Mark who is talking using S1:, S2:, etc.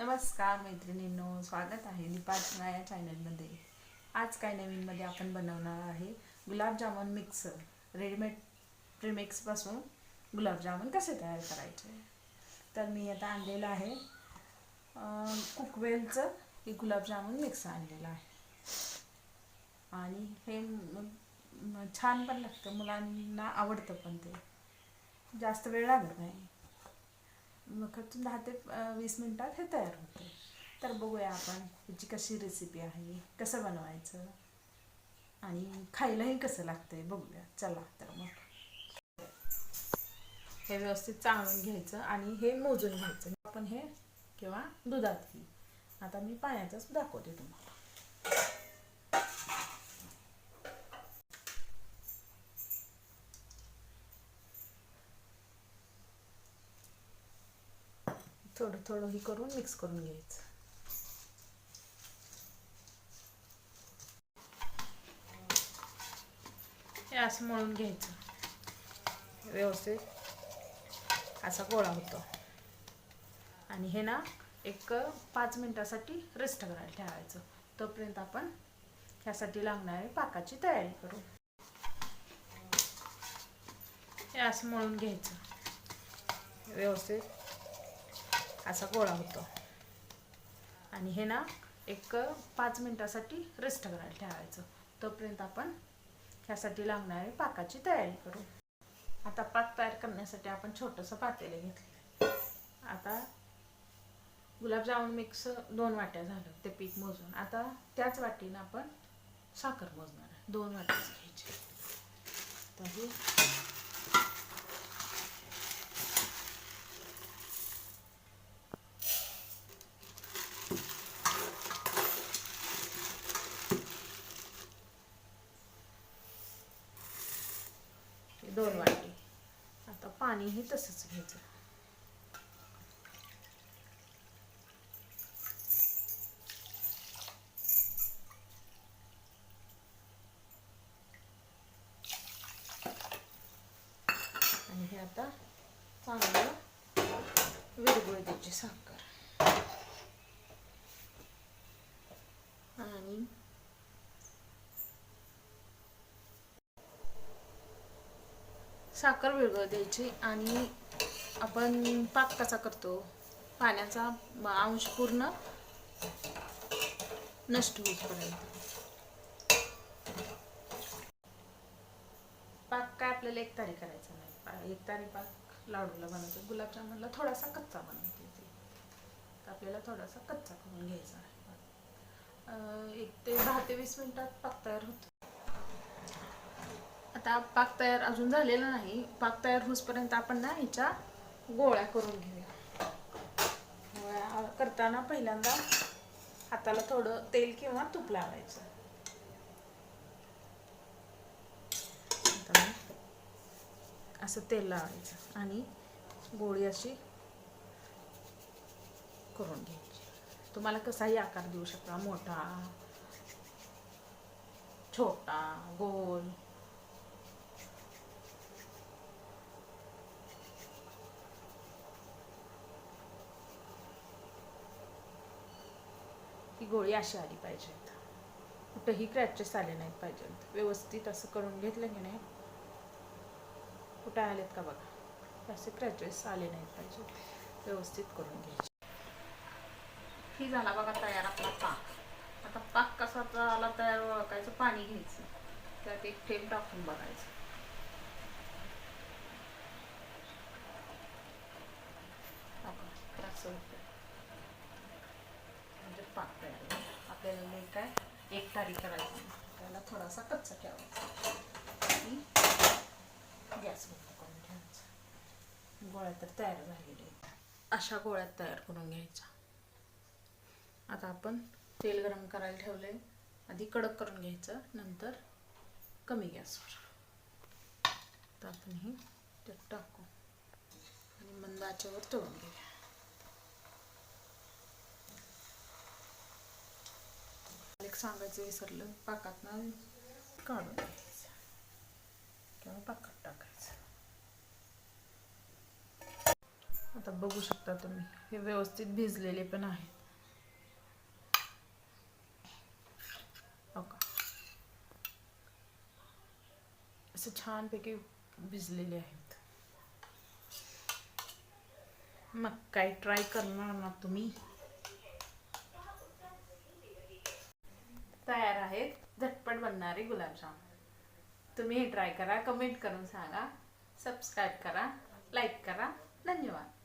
S1: नमस्कार मैत्रिणींनो स्वागत आहे दीपार्चना या चॅनलमध्ये आज काय नवीनमध्ये आपण बनवणार आहे? गुलाबजामुन मिक्स रेडीमेड प्रीमिक्सपासून गुलाबजामुन कसे तयार करायचे? तर मी आता आणलेलं आहे कुकवेलचं हे गुलाबजामुन मिक्स आणलेलं आहे. आणि हे छान पण लागतं मुलांना आवडतं पण ते. जास्त वेळ लागत नाही. मग खर्चून दहा ते वीस मिनटात हे तयार होते. तर बघूया आपण ह्याची कशी रेसिपी आहे कसं बनवायचं आणि खायलाही कसं लागतंय बघूया. चला तर मग. हे व्यवस्थित चाळून घ्यायचं आणि हे मोजून घ्यायचं. आपण हे किंवा दुधातही आता मी पाण्याचंच दाखवते तुम्हाला. थोडं थोडं ही करून मिक्स करून घ्यायचं. हे असं मळून घ्यायचं. व्यवस्थित. असा गोळा होतो. आणि हे ना एक पाच मिनिटासाठी रेस्ट करायला ठेवायचं. तोपर्यंत आपण ह्यासाठी लागणारी पाकाची तयारी करू. हे असं मळून घ्यायचं. व्यवस्थित. असा गोळा होतो. आणि हे ना एक पाच मिनिटासाठी रेस्ट करायला ठेवायचं. तोपर्यंत आपण ह्यासाठी लागणारी पाकाची तयारी करू. आता पाक तयार करण्यासाठी आपण छोटंसं पातेलं घेतलं. आता गुलाबजामुन मिक्स दोन वाट्या झालं ते पीठ मोजून. आता त्याच वाटीनं आपण साखर मोजणार आहे. दोन वाट्याच घ्यायची. तर हे हे दोन वाटी आता पाणीही तसंच घ्यायचं. आणि हे आता चांगलं विरघळू द्यायची साखर. आणि साखर विरघळ द्यायची आणि आपण पाक कसा करतो पाण्याचा अंश पूर्ण नष्ट होईपर्यंत. पाक काय आपल्याला एक तारी करायचा नाही. पा- एक तारी पाक लाडूला बनवतो. गुलाबजामुनला थोडासा कच्चा बनवते ते आपल्याला थोडासा कच्चा करून घ्यायचा आहे. एक ते दहा ते वीस मिनिटात पाक तयार होतो. आता पाक तयार अजून झालेला नाही. पाक तयार होसपर्यंत आपण ना ह्याच्या गोळ्या करून घेऊया. गोळ्या करताना पहिल्यांदा हाताला थोडं तेल किंवा तूप लावायचं. असं तेल लावायचं आणि गोळी अशी करून घ्यायची. तुम्हाला कसाही आकार देऊ शकता? मोठा छोटा गोल? की गोळी अशी आली पाहिजेत कुठंही क्रॅचेस आले नाहीत पाहिजेत व्यवस्थित असं करून घेतलं की नाही? कुठं आलेत का बघा? असे क्रॅचेस आले नाहीत पाहिजे. व्यवस्थित करून घ्यायचे. ही झाला बघा तयार आपला पाक. आता पाक कसा झाला तयार ओळखायचं पाणी घ्यायचं. त्यात एक थेंब टाकून बघायचं. असं पाक तयार आपल्याला लई काय एक तारी करायची. त्याला थोडासा कच्चा ठेवायचा. आणि गॅस बंद करून घ्यायचा गोळ्या तर तयार झालेल्या अशा गोळ्या तयार करून घ्यायच्या. आता आपण तेल गरम करायला ठेवले आधी कडक करून घ्यायचं. नंतर कमी गॅसवर. तर आपण हे त्यात टाकू. आणि मंद आचेवर तळून घेऊया. सांगायचं विसरलं पाकातनं काढून घ्यायचं किंवा पाकात टाकायचं. आता बघू शकता तुम्ही हे व्यवस्थित भिजलेले पण आहेत. हो का? असं छानपैकी भिजलेले आहेत. मग काय ट्राय करणार ना तुम्ही तयार आहेत झटपट बनणारे गुलाबजाम तुम्ही हे ट्राय करा कमेंट करून सांगा सबस्क्राईब करा लाईक करा धन्यवाद.